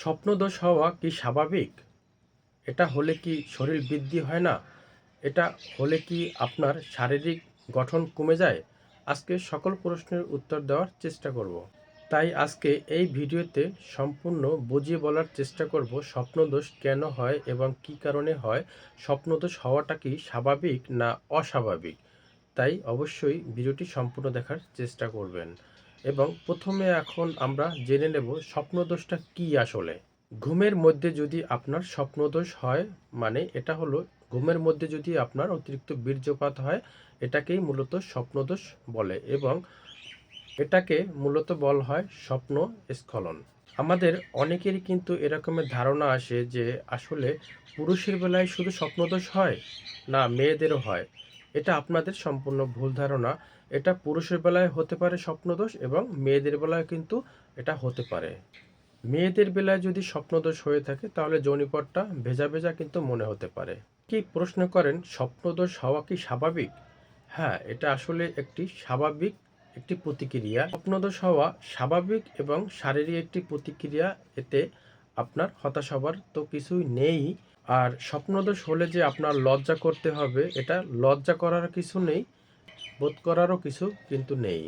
স্বপ্নদোষ হওয়া কি স্বাভাবিক? এটা হলে কি শরীর বৃদ্ধি হয় না? এটা হলে কি আপনার শারীরিক গঠন কমে যায়? আজকে সকল প্রশ্নের উত্তর দেওয়ার চেষ্টা করব। তাই আজকে এই ভিডিওতে সম্পূর্ণ বুঝিয়ে বলার চেষ্টা করব স্বপ্নদোষ কেন হয় এবং কি কারণে হয়? স্বপ্নদোষ হওয়াটা কি স্বাভাবিক না অস্বাভাবিক? তাই অবশ্যই ভিডিওটি সম্পূর্ণ দেখার চেষ্টা করবেন। এবং প্রথমে এখন আমরা জেনে নেব স্বপ্নদোষটা কি আসলে। ঘুমের মধ্যে যদি আপনার স্বপ্নদোষ হয় মানে এটা হলো ঘুমের মধ্যে যদি আপনার অতিরিক্ত বীর্যপাত হয়, এটাকেই মূলত স্বপ্নদোষ বলে এবং এটাকে মূলত বল হয় স্বপ্ন স্খলন আমাদের অনেকেরই কিন্তু এরকমের ধারণা আসে যে আসলে পুরুষের বেলায় শুধু স্বপ্নদোষ হয়, না মেয়েদেরও হয়। এটা আপনাদের সম্পূর্ণ ভুল ধারণা। এটা পুরুষের বেলায় হতে পারে স্বপ্নদোষ এবং মেয়েদের বেলায় কিন্তু এটা হতে পারে। মেয়েদের বেলায় যদি স্বপ্নদোষ হয়ে থাকে, তাহলে যৌনিপটটা ভেজা ভেজা কিন্তু মনে হতে পারে। কি প্রশ্ন করেন, স্বপ্নদোষ হওয়া কি স্বাভাবিক? হ্যাঁ এটা আসলে একটি স্বাভাবিক একটি প্রতিক্রিয়া। স্বপ্নদোষ হওয়া স্বাভাবিক এবং শারীরিক একটি প্রতিক্রিয়া, এতে আপনার হতাশ হবার তো কিছুই নেই। আর স্বপ্নদোষ হলে যে আপনার লজ্জা করতে হবে, এটা লজ্জা করার কিছু নেই। বোধ করারও কিছু কিন্তু নেই।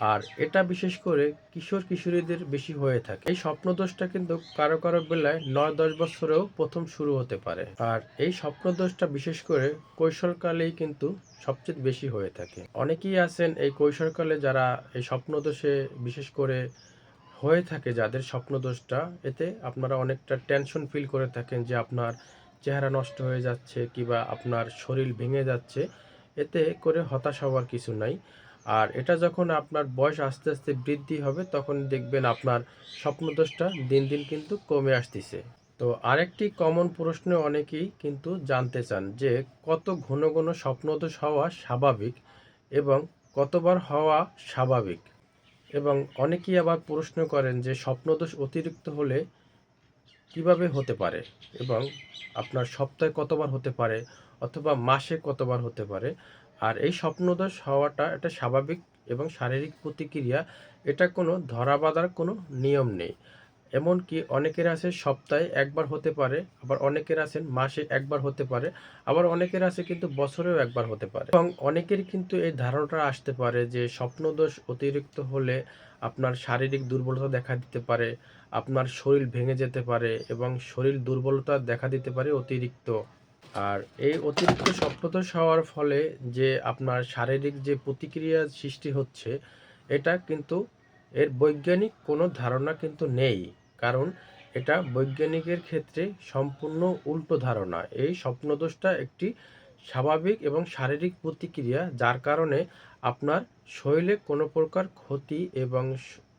আর এটা বিশেষ করে কিশোর কিশোরীদের বেশি হয়ে থাকে। এই স্বপ্নদোষটা কিন্তু কারও কারও বেলায় নয়, দশ বছরেও প্রথম শুরু হতে পারে। আর এই স্বপ্নদোষটা বিশেষ করে কৈশোরকালেই কিন্তু সবচেয়ে বেশি হয়ে থাকে। অনেকেই আছেন এই কৈশোরকালে যারা এই স্বপ্নদোষে বিশেষ করে হয়ে থাকে, যাদের স্বপ্নদোষটা, এতে আপনারা অনেকটা টেনশন ফিল করে থাকেন যে আপনার চেহারা নষ্ট হয়ে যাচ্ছে কিংবা আপনার শরীর ভেঙে যাচ্ছে। এতে করে হতাশ হওয়ার কিছু নাই। আর এটা যখন আপনার বয়স আস্তে আস্তে বৃদ্ধি হবে, তখন দেখবেন আপনার স্বপ্নদোষটা দিন দিন কিন্তু কমে আসতেছে। তো আরেকটি কমন প্রশ্ন অনেকেই কিন্তু জানতে চান যে, কত ঘন ঘন স্বপ্নদোষ হওয়া স্বাভাবিক এবং কতবার হওয়া স্বাভাবিক? এবং অনেকেই আবার প্রশ্ন করেন যে, স্বপ্নদোষ অতিরিক্ত হলে কীভাবে হতে পারে এবং আপনার সপ্তাহে কতবার হতে পারে অথবা মাসে কতবার হতে পারে? আর এই স্বপ্নদোষ হওয়াটা এটা স্বাভাবিক এবং শারীরিক প্রতিক্রিয়া, এটা কোনো ধরা বাঁধার কোনো নিয়ম নেই। এমনকি অনেকের আছে সপ্তাহে একবার হতে পারে, আবার অনেকের আছেন মাসে একবার হতে পারে, আবার অনেকের আছে কিন্তু বছরেও একবার হতে পারে। এবং অনেকের কিন্তু এই ধারণাটা আসতে পারে যে স্বপ্নদোষ অতিরিক্ত হলে আপনার শারীরিক দুর্বলতা দেখা দিতে পারে, আপনার শরীর ভেঙে যেতে পারে এবং শরীর দুর্বলতা দেখা দিতে পারে অতিরিক্ত। আর এই অতিরিক্ত স্বপ্নদোষ হওয়ার ফলে যে আপনার শারীরিক যে প্রতিক্রিয়া সৃষ্টি হচ্ছে, এটা কিন্তু এর বৈজ্ঞানিক কোনো ধারণা কিন্তু নেই। কারণ এটা বৈজ্ঞানিকের ক্ষেত্রে সম্পূর্ণ উল্টো ধারণা। এই স্বপ্নদোষটা একটি স্বাভাবিক এবং শারীরিক প্রতিক্রিয়া যার কারণে আপনার শরীরে কোনো প্রকার ক্ষতি এবং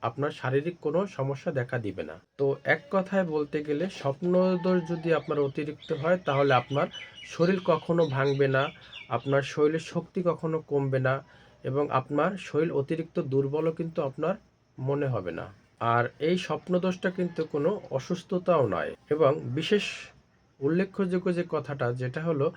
আপনার শারীরিক কোনো সমস্যা দেখা দিবে না। তো এক কথায় বলতে গেলে স্বপ্নদোষ যদি আপনার অতিরিক্ত হয়, তাহলে আপনার শরীর কখনো ভাঙবে না, আপনার শরীরের শক্তি কখনো কমবে না এবং আপনার শরীর অতিরিক্ত দুর্বলও কিন্তু আপনার মনে হবে না। আর এই স্বপ্নদোষটা কিন্তু কোনো অসুস্থতাও নয়। এবং বিশেষ উল্লেখযোগ্য যে কথাটা, যেটা হলো,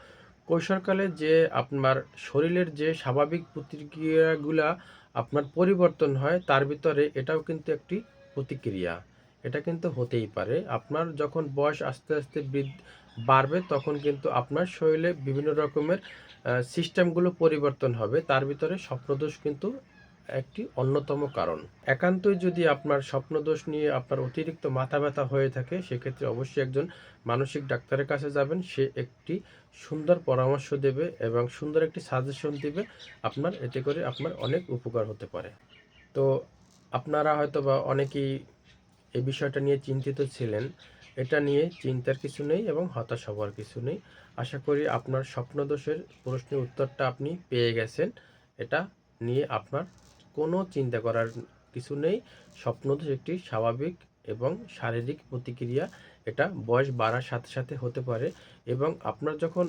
কৈশোরকালে যে আপনার শরীরের যে স্বাভাবিক প্রতিক্রিয়াগুলা আপনার পরিবর্তন হয়, তার ভিতরে এটাও কিন্তু একটি প্রতিক্রিয়া। এটা কিন্তু হতেই পারে। আপনার যখন বয়স আস্তে আস্তে বাড়বে, তখন কিন্তু আপনার শরীরে বিভিন্ন রকমের সিস্টেমগুলো পরিবর্তন হবে। তার ভিতরে স্বপ্নদোষ কিন্তু একটি অন্যতম কারণ। একান্তই যদি আপনার স্বপ্নদোষ নিয়ে আপনার অতিরিক্ত মাথা ব্যথা হয়ে থাকে, সেক্ষেত্রে অবশ্যই একজন মানসিক ডাক্তারের কাছে যাবেন। সে একটি সুন্দর পরামর্শ দেবে এবং সুন্দর একটি সাজেশন দেবে। আপনার এতে করে আপনার অনেক উপকার হতে পারে। তো আপনারা হয়তো বা অনেকেই এই বিষয়টা নিয়ে চিন্তিত ছিলেন। এটা নিয়ে চিন্তার কিছু নেই এবং হতাশ হওয়ার কিছু নেই। আশা করি আপনার স্বপ্নদোষের প্রশ্নের উত্তরটা আপনি পেয়ে গেছেন। এটা নিয়ে আপনার কোনো চিন্তা করার কিছু নেই। স্বপ্ন স্বপ্নদোষ একটি স্বাভাবিক এবং শারীরিক প্রতিক্রিয়া। এটা বয়স বাড়ার সাথে সাথে হতে পারে এবং আপনার যখন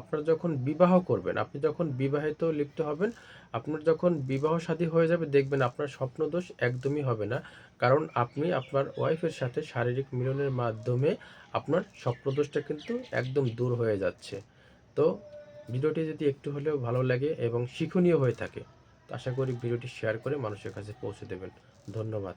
আপনার যখন বিবাহ করবেন, আপনি যখন বিবাহিত লিপ্ত হবেন, আপনার যখন বিবাহ সাথী হয়ে যাবে, দেখবেন আপনার স্বপ্নদোষ একদমই হবে না। কারণ আপনি আপনার ওয়াইফের সাথে শারীরিক মিলনের মাধ্যমে আপনার স্বপ্নদোষটা কিন্তু একদম দূর হয়ে যাচ্ছে। তো ভিডিওটি যদি একটু হলেও ভালো লাগে এবং শিক্ষণীয় হয়ে থাকে আশা করি ভিডিওটি শেয়ার করে মানুষের কাছে পৌঁছে দেবেন। ধন্যবাদ।